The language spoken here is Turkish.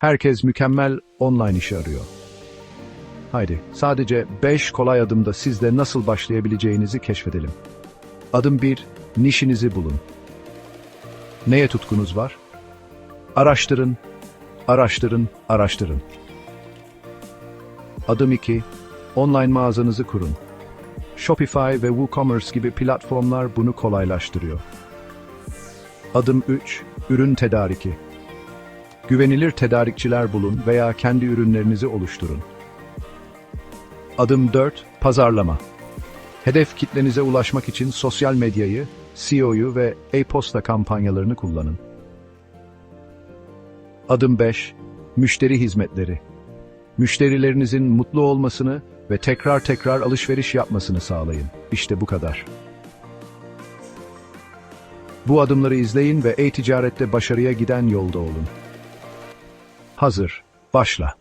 Herkes mükemmel online işi arıyor. Haydi, sadece 5 kolay adımda sizde nasıl başlayabileceğinizi keşfedelim. Adım 1, nişinizi bulun. Neye tutkunuz var? Araştırın, araştırın, araştırın. Adım 2, online mağazanızı kurun. Shopify ve WooCommerce gibi platformlar bunu kolaylaştırıyor. Adım 3, ürün tedariki. Güvenilir tedarikçiler bulun veya kendi ürünlerinizi oluşturun. Adım 4, pazarlama. Hedef kitlenize ulaşmak için sosyal medyayı, SEO'yu ve e-posta kampanyalarını kullanın. Adım 5, müşteri hizmetleri. Müşterilerinizin mutlu olmasını ve tekrar tekrar alışveriş yapmasını sağlayın. İşte bu kadar. Bu adımları izleyin ve e-ticarette başarıya giden yolda olun. Hazır, başla.